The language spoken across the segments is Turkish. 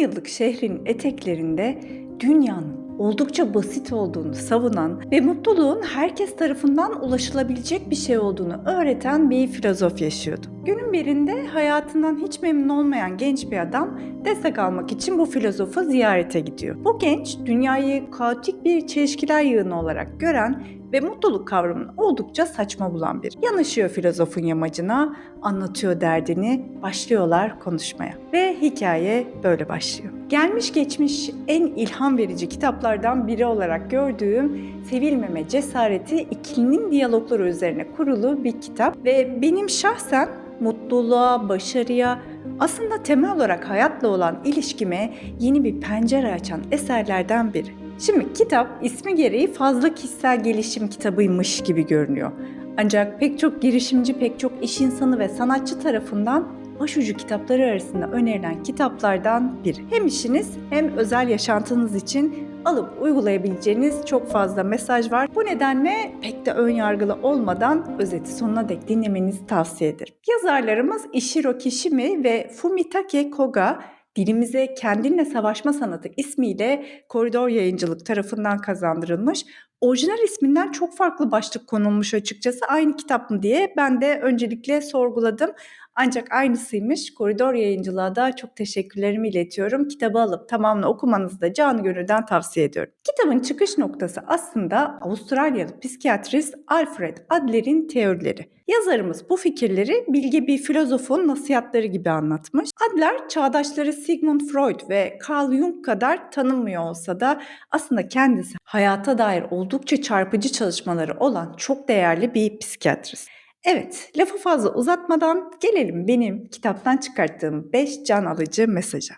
yıllık şehrin eteklerinde dünyanın oldukça basit olduğunu savunan ve mutluluğun herkes tarafından ulaşılabilecek bir şey olduğunu öğreten bir filozof yaşıyordu. Günün birinde hayatından hiç memnun olmayan genç bir adam destek almak için bu filozofu ziyarete gidiyor. Bu genç dünyayı kaotik bir çelişkiler yığını olarak gören ve mutluluk kavramını oldukça saçma bulan bir. Yanaşıyor filozofun yamacına, anlatıyor derdini, başlıyorlar konuşmaya. Ve hikaye böyle başlıyor. Gelmiş geçmiş en ilham verici kitaplardan biri olarak gördüğüm Sevilmeme Cesareti ikilinin diyalogları üzerine kurulu bir kitap ve benim şahsen mutluluğa, başarıya, aslında temel olarak hayatla olan ilişkime yeni bir pencere açan eserlerden biri. Şimdi kitap ismi gereği fazla kişisel gelişim kitabıymış gibi görünüyor. Ancak pek çok girişimci, pek çok iş insanı ve sanatçı tarafından başucu kitapları arasında önerilen kitaplardan biri. Hem işiniz hem özel yaşantınız için alıp uygulayabileceğiniz çok fazla mesaj var. Bu nedenle pek de ön yargılı olmadan özeti sonuna dek dinlemenizi tavsiye ederim. Yazarlarımız Ishiro Kishimi ve Fumitake Koga dilimize Kendinle Savaşma Sanatı ismiyle Koridor Yayıncılık tarafından kazandırılmış. Orijinal isminden çok farklı başlık konulmuş açıkçası. Aynı kitap mı diye ben de öncelikle sorguladım. Ancak aynısıymış. Koridor Yayıncılığa da çok teşekkürlerimi iletiyorum. Kitabı alıp tamamını okumanızı da canı gönülden tavsiye ediyorum. Kitabın çıkış noktası aslında Avustralyalı psikiyatrist Alfred Adler'in teorileri. Yazarımız bu fikirleri bilge bir filozofun nasihatleri gibi anlatmış. Adler çağdaşları Sigmund Freud ve Carl Jung kadar tanınmıyor olsa da aslında kendisi hayata dair oldukça çarpıcı çalışmaları olan çok değerli bir psikiyatrist. Evet, lafı fazla uzatmadan gelelim benim kitaptan çıkarttığım 5 can alıcı mesaja.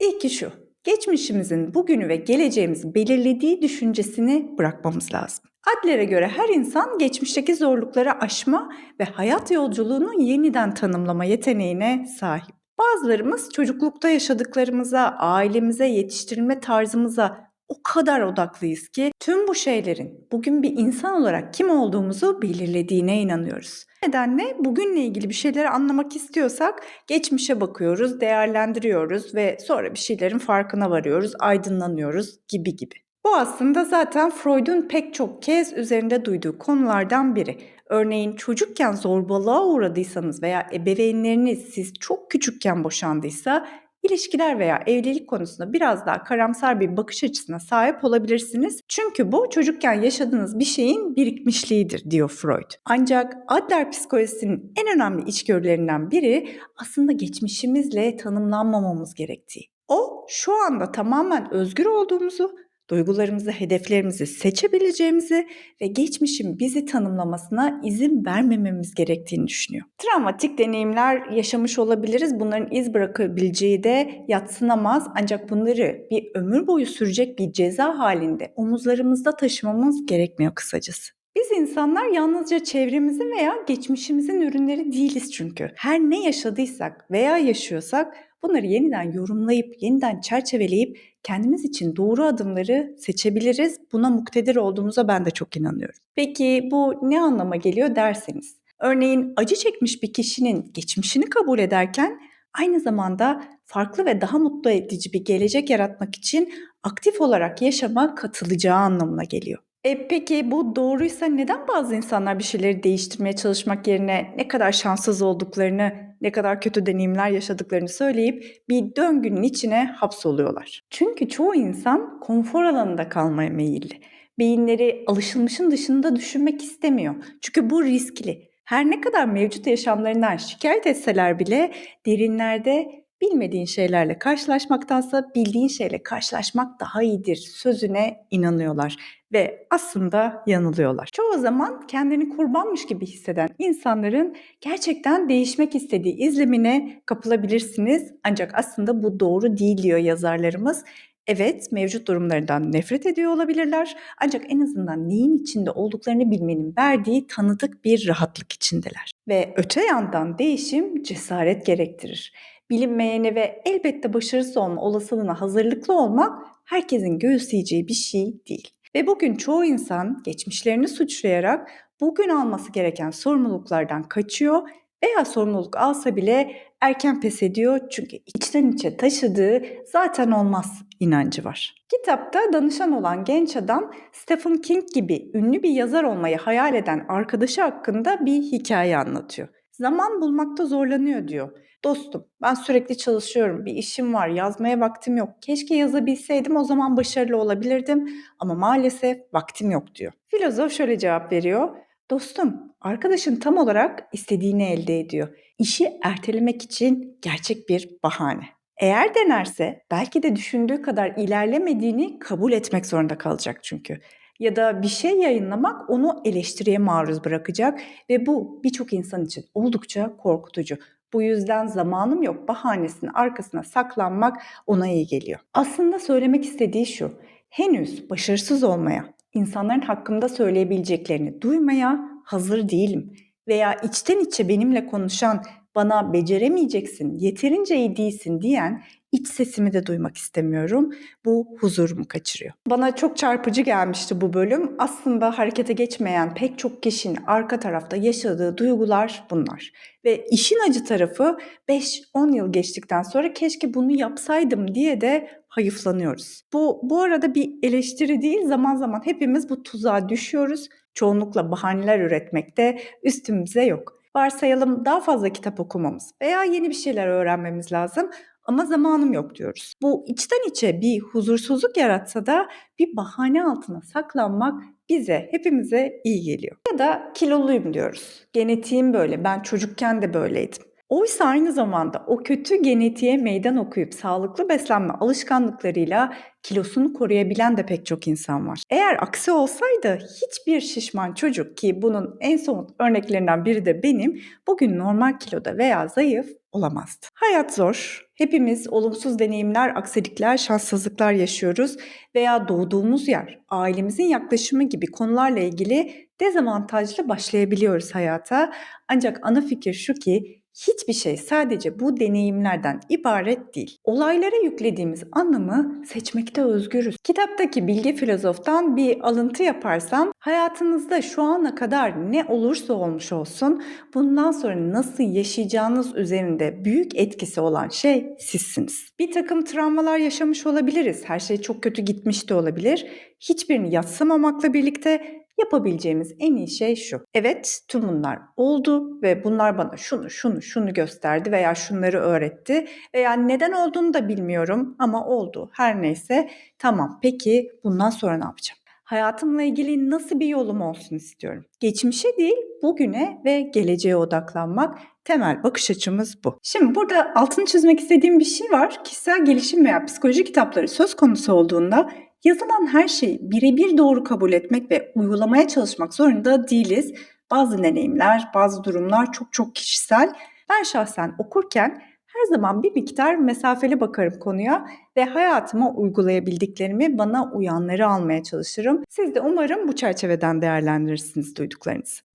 İlki şu, geçmişimizin bugünü ve geleceğimizi belirlediği düşüncesini bırakmamız lazım. Adler'e göre her insan geçmişteki zorlukları aşma ve hayat yolculuğunu yeniden tanımlama yeteneğine sahip. Bazılarımız çocuklukta yaşadıklarımıza, ailemize, yetiştirilme tarzımıza o kadar odaklıyız ki tüm bu şeylerin bugün bir insan olarak kim olduğumuzu belirlediğine inanıyoruz. Nedenle bugünle ilgili bir şeyleri anlamak istiyorsak geçmişe bakıyoruz, değerlendiriyoruz ve sonra bir şeylerin farkına varıyoruz, aydınlanıyoruz gibi gibi. Bu aslında zaten Freud'un pek çok kez üzerinde duyduğu konulardan biri. Örneğin çocukken zorbalığa uğradıysanız veya ebeveynleriniz siz çok küçükken boşandıysa ilişkiler veya evlilik konusunda biraz daha karamsar bir bakış açısına sahip olabilirsiniz. Çünkü bu çocukken yaşadığınız bir şeyin birikmişliğidir diyor Freud. Ancak Adler psikolojisinin en önemli içgörülerinden biri aslında geçmişimizle tanımlanmamamız gerektiği. O şu anda tamamen özgür olduğumuzu, duygularımızı, hedeflerimizi seçebileceğimizi ve geçmişin bizi tanımlamasına izin vermememiz gerektiğini düşünüyor. Travmatik deneyimler yaşamış olabiliriz. Bunların iz bırakabileceği de yatsınamaz. Ancak bunları bir ömür boyu sürecek bir ceza halinde omuzlarımızda taşımamız gerekmiyor kısacası. Biz insanlar yalnızca çevremizin veya geçmişimizin ürünleri değiliz çünkü. Her ne yaşadıysak veya yaşıyorsak bunları yeniden yorumlayıp, yeniden çerçeveleyip kendimiz için doğru adımları seçebiliriz. Buna muktedir olduğumuza ben de çok inanıyorum. Peki bu ne anlama geliyor derseniz. Örneğin acı çekmiş bir kişinin geçmişini kabul ederken aynı zamanda farklı ve daha mutlu edici bir gelecek yaratmak için aktif olarak yaşama katılacağı anlamına geliyor. E peki bu doğruysa neden bazı insanlar bir şeyleri değiştirmeye çalışmak yerine ne kadar şanssız olduklarını, ne kadar kötü deneyimler yaşadıklarını söyleyip bir döngünün içine hapsoluyorlar? Çünkü çoğu insan konfor alanında kalmaya meyilli. Beyinleri alışılmışın dışında düşünmek istemiyor. Çünkü bu riskli. Her ne kadar mevcut yaşamlarından şikayet etseler bile derinlerde bilmediğin şeylerle karşılaşmaktansa bildiğin şeyle karşılaşmak daha iyidir sözüne inanıyorlar ve aslında yanılıyorlar. Çoğu zaman kendini kurbanmış gibi hisseden insanların gerçekten değişmek istediği izlemine kapılabilirsiniz. Ancak aslında bu doğru değil diyor yazarlarımız. Evet, mevcut durumlarından nefret ediyor olabilirler. Ancak en azından neyin içinde olduklarını bilmenin verdiği tanıdık bir rahatlık içindeler. Ve öte yandan değişim cesaret gerektirir bilinmeyene ve elbette başarısız olma olasılığına hazırlıklı olmak herkesin göğüsleyeceği bir şey değil. Ve bugün çoğu insan geçmişlerini suçlayarak bugün alması gereken sorumluluklardan kaçıyor veya sorumluluk alsa bile erken pes ediyor çünkü içten içe taşıdığı zaten olmaz inancı var. Kitapta danışan olan genç adam Stephen King gibi ünlü bir yazar olmayı hayal eden arkadaşı hakkında bir hikaye anlatıyor. Zaman bulmakta zorlanıyor diyor. Dostum ben sürekli çalışıyorum, bir işim var, yazmaya vaktim yok. Keşke yazabilseydim o zaman başarılı olabilirdim ama maalesef vaktim yok diyor. Filozof şöyle cevap veriyor. Dostum, arkadaşın tam olarak istediğini elde ediyor. İşi ertelemek için gerçek bir bahane. Eğer denerse belki de düşündüğü kadar ilerlemediğini kabul etmek zorunda kalacak çünkü. Ya da bir şey yayınlamak onu eleştiriye maruz bırakacak ve bu birçok insan için oldukça korkutucu. Bu yüzden zamanım yok bahanesinin arkasına saklanmak ona iyi geliyor. Aslında söylemek istediği şu. Henüz başarısız olmaya, insanların hakkımda söyleyebileceklerini duymaya hazır değilim veya içten içe benimle konuşan bana beceremeyeceksin, yeterince iyi değilsin diyen iç sesimi de duymak istemiyorum. Bu huzurumu kaçırıyor. Bana çok çarpıcı gelmişti bu bölüm. Aslında harekete geçmeyen pek çok kişinin arka tarafta yaşadığı duygular bunlar. Ve işin acı tarafı 5-10 yıl geçtikten sonra keşke bunu yapsaydım diye de hayıflanıyoruz. Bu bu arada bir eleştiri değil. Zaman zaman hepimiz bu tuzağa düşüyoruz. Çoğunlukla bahaneler üretmekte üstümüze yok. Varsayalım daha fazla kitap okumamız veya yeni bir şeyler öğrenmemiz lazım ama zamanım yok diyoruz. Bu içten içe bir huzursuzluk yaratsa da bir bahane altına saklanmak bize, hepimize iyi geliyor. Ya da kiloluyum diyoruz. Genetiğim böyle, ben çocukken de böyleydim. Oysa aynı zamanda o kötü genetiğe meydan okuyup sağlıklı beslenme alışkanlıklarıyla kilosunu koruyabilen de pek çok insan var. Eğer aksi olsaydı hiçbir şişman çocuk ki bunun en somut örneklerinden biri de benim bugün normal kiloda veya zayıf olamazdı. Hayat zor. Hepimiz olumsuz deneyimler, aksilikler, şanssızlıklar yaşıyoruz veya doğduğumuz yer, ailemizin yaklaşımı gibi konularla ilgili dezavantajlı başlayabiliyoruz hayata. Ancak ana fikir şu ki hiçbir şey sadece bu deneyimlerden ibaret değil. Olaylara yüklediğimiz anlamı seçmekte özgürüz. Kitaptaki bilgi filozoftan bir alıntı yaparsam hayatınızda şu ana kadar ne olursa olmuş olsun bundan sonra nasıl yaşayacağınız üzerinde büyük etkisi olan şey sizsiniz. Bir takım travmalar yaşamış olabiliriz. Her şey çok kötü gitmiş de olabilir. Hiçbirini yatsımamakla birlikte yapabileceğimiz en iyi şey şu. Evet tüm bunlar oldu ve bunlar bana şunu şunu şunu gösterdi veya şunları öğretti veya neden olduğunu da bilmiyorum ama oldu. Her neyse tamam peki bundan sonra ne yapacağım? Hayatımla ilgili nasıl bir yolum olsun istiyorum? Geçmişe değil, bugüne ve geleceğe odaklanmak temel bakış açımız bu. Şimdi burada altını çizmek istediğim bir şey var. Kişisel gelişim veya psikoloji kitapları söz konusu olduğunda Yazılan her şeyi birebir doğru kabul etmek ve uygulamaya çalışmak zorunda değiliz. Bazı deneyimler, bazı durumlar çok çok kişisel. Ben şahsen okurken her zaman bir miktar mesafeli bakarım konuya ve hayatıma uygulayabildiklerimi, bana uyanları almaya çalışırım. Siz de umarım bu çerçeveden değerlendirirsiniz duyduklarınızı.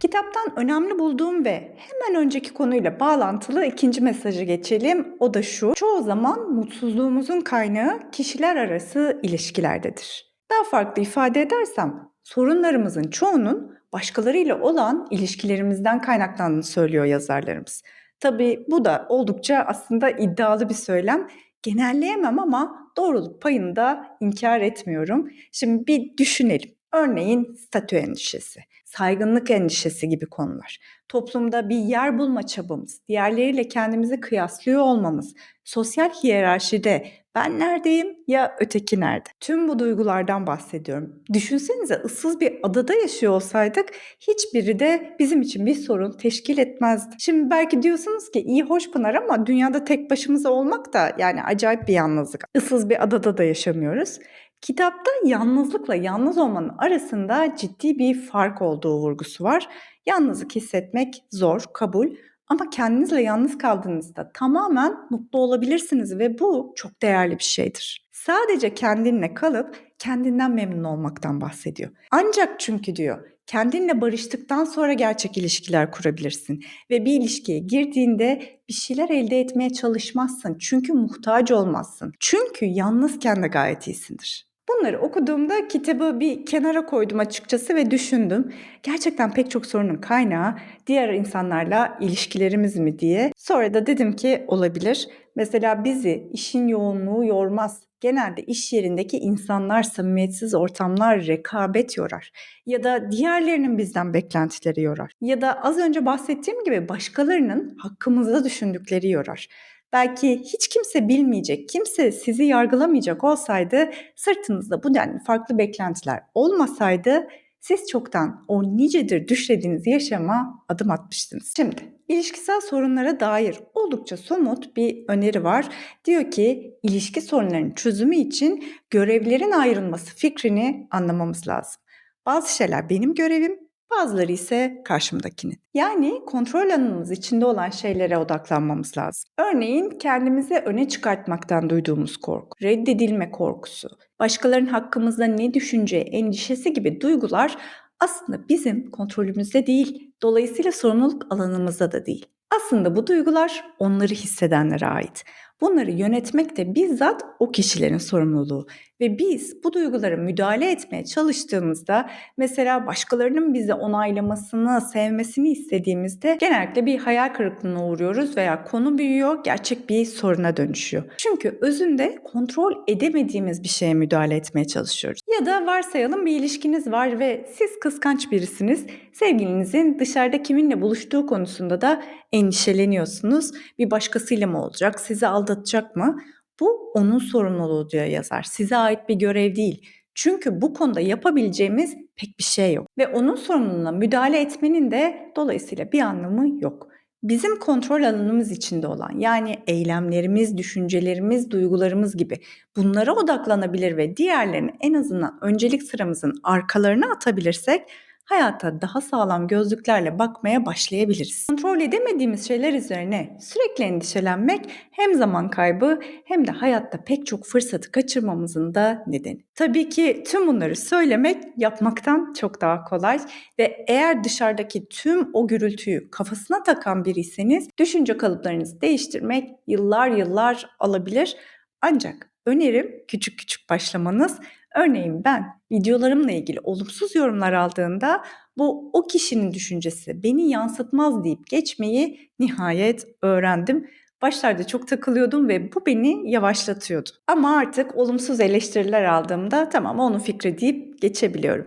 Kitaptan önemli bulduğum ve hemen önceki konuyla bağlantılı ikinci mesajı geçelim. O da şu. Çoğu zaman mutsuzluğumuzun kaynağı kişiler arası ilişkilerdedir. Daha farklı ifade edersem sorunlarımızın çoğunun başkalarıyla olan ilişkilerimizden kaynaklandığını söylüyor yazarlarımız. Tabii bu da oldukça aslında iddialı bir söylem. Genelleyemem ama doğruluk payını da inkar etmiyorum. Şimdi bir düşünelim. Örneğin statü endişesi, saygınlık endişesi gibi konular. Toplumda bir yer bulma çabamız, diğerleriyle kendimizi kıyaslıyor olmamız, sosyal hiyerarşide ben neredeyim ya öteki nerede? Tüm bu duygulardan bahsediyorum. Düşünsenize ıssız bir adada yaşıyor olsaydık hiçbiri de bizim için bir sorun teşkil etmezdi. Şimdi belki diyorsunuz ki iyi hoş Pınar ama dünyada tek başımıza olmak da yani acayip bir yalnızlık. Issız bir adada da yaşamıyoruz. Kitapta yalnızlıkla yalnız olmanın arasında ciddi bir fark olduğu vurgusu var. Yalnızlık hissetmek zor, kabul ama kendinizle yalnız kaldığınızda tamamen mutlu olabilirsiniz ve bu çok değerli bir şeydir. Sadece kendinle kalıp kendinden memnun olmaktan bahsediyor. Ancak çünkü diyor kendinle barıştıktan sonra gerçek ilişkiler kurabilirsin ve bir ilişkiye girdiğinde bir şeyler elde etmeye çalışmazsın. Çünkü muhtaç olmazsın. Çünkü yalnızken de gayet iyisindir. Bunları okuduğumda kitabı bir kenara koydum açıkçası ve düşündüm. Gerçekten pek çok sorunun kaynağı diğer insanlarla ilişkilerimiz mi diye. Sonra da dedim ki olabilir. Mesela bizi işin yoğunluğu yormaz. Genelde iş yerindeki insanlar samimiyetsiz ortamlar rekabet yorar. Ya da diğerlerinin bizden beklentileri yorar. Ya da az önce bahsettiğim gibi başkalarının hakkımızda düşündükleri yorar. Belki hiç kimse bilmeyecek, kimse sizi yargılamayacak olsaydı, sırtınızda bu denli farklı beklentiler olmasaydı siz çoktan o nicedir düşlediğiniz yaşama adım atmıştınız. Şimdi ilişkisel sorunlara dair oldukça somut bir öneri var. Diyor ki ilişki sorunlarının çözümü için görevlerin ayrılması fikrini anlamamız lazım. Bazı şeyler benim görevim, bazıları ise karşımdakinin. Yani kontrol alanımız içinde olan şeylere odaklanmamız lazım. Örneğin kendimizi öne çıkartmaktan duyduğumuz korku, reddedilme korkusu, başkalarının hakkımızda ne düşüneceği endişesi gibi duygular aslında bizim kontrolümüzde değil. Dolayısıyla sorumluluk alanımızda da değil. Aslında bu duygular onları hissedenlere ait. Bunları yönetmek de bizzat o kişilerin sorumluluğu. Ve biz bu duygulara müdahale etmeye çalıştığımızda mesela başkalarının bizi onaylamasını, sevmesini istediğimizde genellikle bir hayal kırıklığına uğruyoruz veya konu büyüyor, gerçek bir soruna dönüşüyor. Çünkü özünde kontrol edemediğimiz bir şeye müdahale etmeye çalışıyoruz. Ya da varsayalım bir ilişkiniz var ve siz kıskanç birisiniz. Sevgilinizin dışarıda kiminle buluştuğu konusunda da endişeleniyorsunuz. Bir başkasıyla mı olacak, sizi aldatacak mı? Bu onun sorumluluğu diyor yazar. Size ait bir görev değil. Çünkü bu konuda yapabileceğimiz pek bir şey yok. Ve onun sorumluluğuna müdahale etmenin de dolayısıyla bir anlamı yok. Bizim kontrol alanımız içinde olan yani eylemlerimiz, düşüncelerimiz, duygularımız gibi bunlara odaklanabilir ve diğerlerini en azından öncelik sıramızın arkalarına atabilirsek hayata daha sağlam gözlüklerle bakmaya başlayabiliriz. Kontrol edemediğimiz şeyler üzerine sürekli endişelenmek hem zaman kaybı hem de hayatta pek çok fırsatı kaçırmamızın da nedeni. Tabii ki tüm bunları söylemek yapmaktan çok daha kolay ve eğer dışarıdaki tüm o gürültüyü kafasına takan biriyseniz düşünce kalıplarınızı değiştirmek yıllar yıllar alabilir. Ancak önerim küçük küçük başlamanız Örneğin ben videolarımla ilgili olumsuz yorumlar aldığında bu o kişinin düşüncesi beni yansıtmaz deyip geçmeyi nihayet öğrendim. Başlarda çok takılıyordum ve bu beni yavaşlatıyordu. Ama artık olumsuz eleştiriler aldığımda tamam onun fikri deyip geçebiliyorum.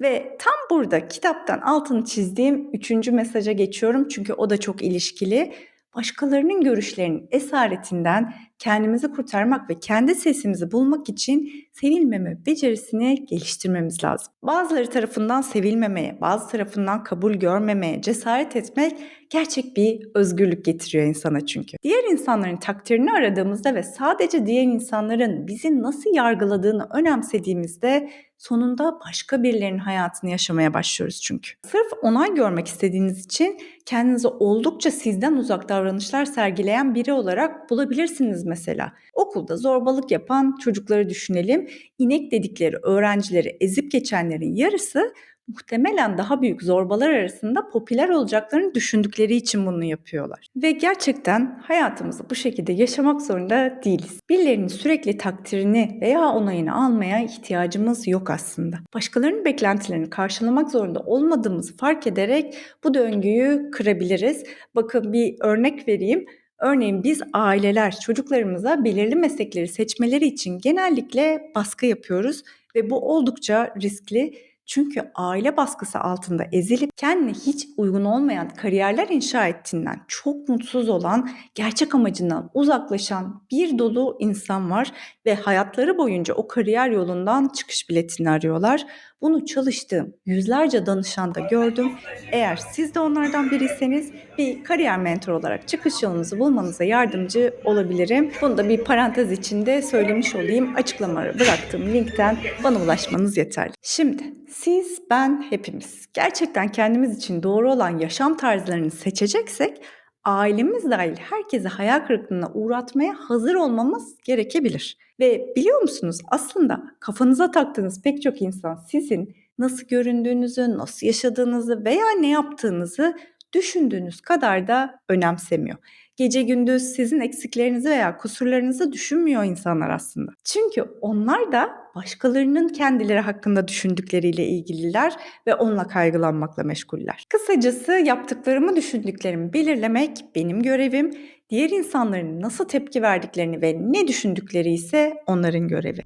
Ve tam burada kitaptan altını çizdiğim üçüncü mesaja geçiyorum çünkü o da çok ilişkili başkalarının görüşlerinin esaretinden kendimizi kurtarmak ve kendi sesimizi bulmak için sevilmeme becerisini geliştirmemiz lazım. Bazıları tarafından sevilmemeye, bazı tarafından kabul görmemeye cesaret etmek gerçek bir özgürlük getiriyor insana çünkü. Diğer insanların takdirini aradığımızda ve sadece diğer insanların bizi nasıl yargıladığını önemsediğimizde sonunda başka birilerinin hayatını yaşamaya başlıyoruz çünkü. Sırf onay görmek istediğiniz için kendinizi oldukça sizden uzak davranışlar sergileyen biri olarak bulabilirsiniz mesela. Okulda zorbalık yapan çocukları düşünelim. İnek dedikleri öğrencileri ezip geçenlerin yarısı muhtemelen daha büyük zorbalar arasında popüler olacaklarını düşündükleri için bunu yapıyorlar. Ve gerçekten hayatımızı bu şekilde yaşamak zorunda değiliz. Birilerinin sürekli takdirini veya onayını almaya ihtiyacımız yok aslında. Başkalarının beklentilerini karşılamak zorunda olmadığımızı fark ederek bu döngüyü kırabiliriz. Bakın bir örnek vereyim. Örneğin biz aileler çocuklarımıza belirli meslekleri seçmeleri için genellikle baskı yapıyoruz ve bu oldukça riskli. Çünkü aile baskısı altında ezilip kendine hiç uygun olmayan kariyerler inşa ettiğinden çok mutsuz olan, gerçek amacından uzaklaşan bir dolu insan var ve hayatları boyunca o kariyer yolundan çıkış biletini arıyorlar. Bunu çalıştığım yüzlerce danışanda gördüm. Eğer siz de onlardan biriyseniz bir kariyer mentor olarak çıkış yolunuzu bulmanıza yardımcı olabilirim. Bunu da bir parantez içinde söylemiş olayım. Açıklamaları bıraktığım linkten bana ulaşmanız yeterli. Şimdi siz, ben, hepimiz gerçekten kendimiz için doğru olan yaşam tarzlarını seçeceksek ailemiz dahil herkesi hayal kırıklığına uğratmaya hazır olmamız gerekebilir. Ve biliyor musunuz aslında kafanıza taktığınız pek çok insan sizin nasıl göründüğünüzü, nasıl yaşadığınızı veya ne yaptığınızı düşündüğünüz kadar da önemsemiyor. Gece gündüz sizin eksiklerinizi veya kusurlarınızı düşünmüyor insanlar aslında. Çünkü onlar da başkalarının kendileri hakkında düşündükleriyle ilgililer ve onunla kaygılanmakla meşguller. Kısacası yaptıklarımı, düşündüklerimi belirlemek benim görevim. Diğer insanların nasıl tepki verdiklerini ve ne düşündükleri ise onların görevi.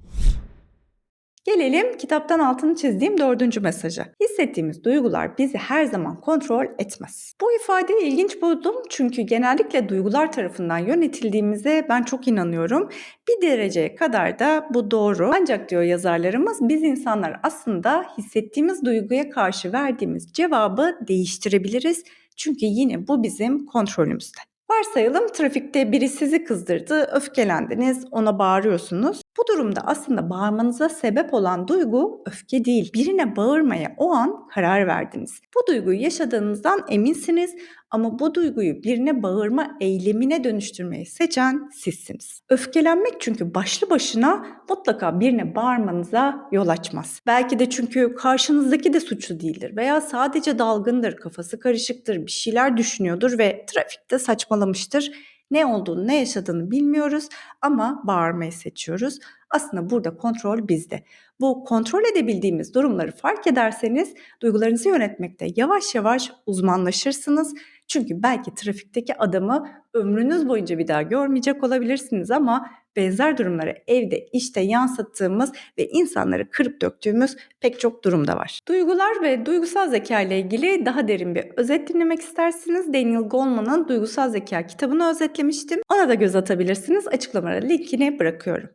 Gelelim kitaptan altını çizdiğim dördüncü mesaja. Hissettiğimiz duygular bizi her zaman kontrol etmez. Bu ifadeyi ilginç buldum çünkü genellikle duygular tarafından yönetildiğimize ben çok inanıyorum. Bir dereceye kadar da bu doğru. Ancak diyor yazarlarımız biz insanlar aslında hissettiğimiz duyguya karşı verdiğimiz cevabı değiştirebiliriz. Çünkü yine bu bizim kontrolümüzde. Varsayalım trafikte biri sizi kızdırdı, öfkelendiniz, ona bağırıyorsunuz. Bu durumda aslında bağırmanıza sebep olan duygu öfke değil. Birine bağırmaya o an karar verdiniz. Bu duyguyu yaşadığınızdan eminsiniz ama bu duyguyu birine bağırma eylemine dönüştürmeyi seçen sizsiniz. Öfkelenmek çünkü başlı başına mutlaka birine bağırmanıza yol açmaz. Belki de çünkü karşınızdaki de suçlu değildir veya sadece dalgındır, kafası karışıktır, bir şeyler düşünüyordur ve trafikte saçmalamıştır. Ne olduğunu, ne yaşadığını bilmiyoruz ama bağırmayı seçiyoruz. Aslında burada kontrol bizde. Bu kontrol edebildiğimiz durumları fark ederseniz duygularınızı yönetmekte yavaş yavaş uzmanlaşırsınız. Çünkü belki trafikteki adamı ömrünüz boyunca bir daha görmeyecek olabilirsiniz ama benzer durumları evde, işte yansıttığımız ve insanları kırıp döktüğümüz pek çok durumda var. Duygular ve duygusal zeka ile ilgili daha derin bir özet dinlemek isterseniz Daniel Goleman'ın Duygusal Zeka kitabını özetlemiştim. Ona da göz atabilirsiniz. Açıklamada linkini bırakıyorum.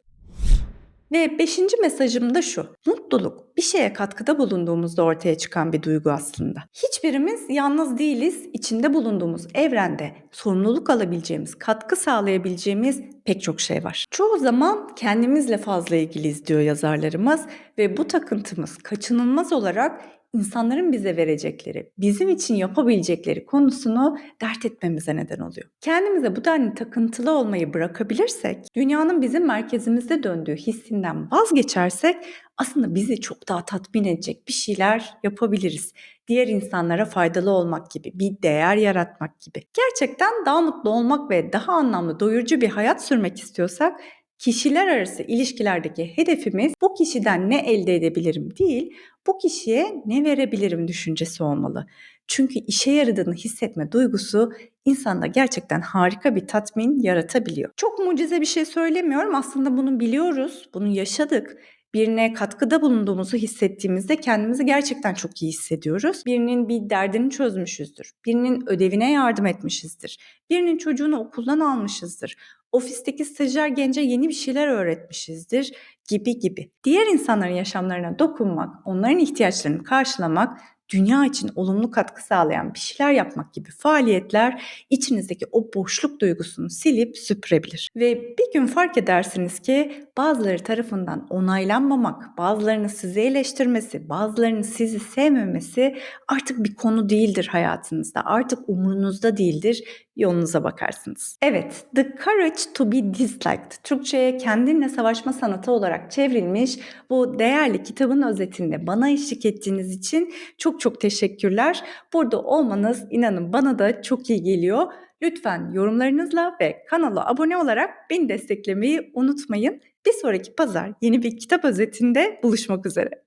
Ve beşinci mesajım da şu. Mutluluk bir şeye katkıda bulunduğumuzda ortaya çıkan bir duygu aslında. Hiçbirimiz yalnız değiliz. İçinde bulunduğumuz evrende sorumluluk alabileceğimiz, katkı sağlayabileceğimiz pek çok şey var. Çoğu zaman kendimizle fazla ilgiliyiz diyor yazarlarımız ve bu takıntımız kaçınılmaz olarak insanların bize verecekleri, bizim için yapabilecekleri konusunu dert etmemize neden oluyor. Kendimize bu denli takıntılı olmayı bırakabilirsek, dünyanın bizim merkezimizde döndüğü hissinden vazgeçersek aslında bizi çok daha tatmin edecek bir şeyler yapabiliriz. Diğer insanlara faydalı olmak gibi, bir değer yaratmak gibi. Gerçekten daha mutlu olmak ve daha anlamlı, doyurucu bir hayat sürmek istiyorsak kişiler arası ilişkilerdeki hedefimiz bu kişiden ne elde edebilirim değil, bu kişiye ne verebilirim düşüncesi olmalı. Çünkü işe yaradığını hissetme duygusu insanda gerçekten harika bir tatmin yaratabiliyor. Çok mucize bir şey söylemiyorum. Aslında bunu biliyoruz, bunu yaşadık birine katkıda bulunduğumuzu hissettiğimizde kendimizi gerçekten çok iyi hissediyoruz. Birinin bir derdini çözmüşüzdür. Birinin ödevine yardım etmişizdir. Birinin çocuğunu okuldan almışızdır. Ofisteki stajyer gence yeni bir şeyler öğretmişizdir gibi gibi. Diğer insanların yaşamlarına dokunmak, onların ihtiyaçlarını karşılamak dünya için olumlu katkı sağlayan bir şeyler yapmak gibi faaliyetler içinizdeki o boşluk duygusunu silip süpürebilir. Ve bir gün fark edersiniz ki bazıları tarafından onaylanmamak, bazılarının sizi eleştirmesi, bazılarının sizi sevmemesi artık bir konu değildir hayatınızda. Artık umurunuzda değildir. Yolunuza bakarsınız. Evet, The Courage to be Disliked, Türkçe'ye kendinle savaşma sanatı olarak çevrilmiş bu değerli kitabın özetinde bana eşlik ettiğiniz için çok çok teşekkürler. Burada olmanız inanın bana da çok iyi geliyor. Lütfen yorumlarınızla ve kanala abone olarak beni desteklemeyi unutmayın. Bir sonraki pazar yeni bir kitap özetinde buluşmak üzere.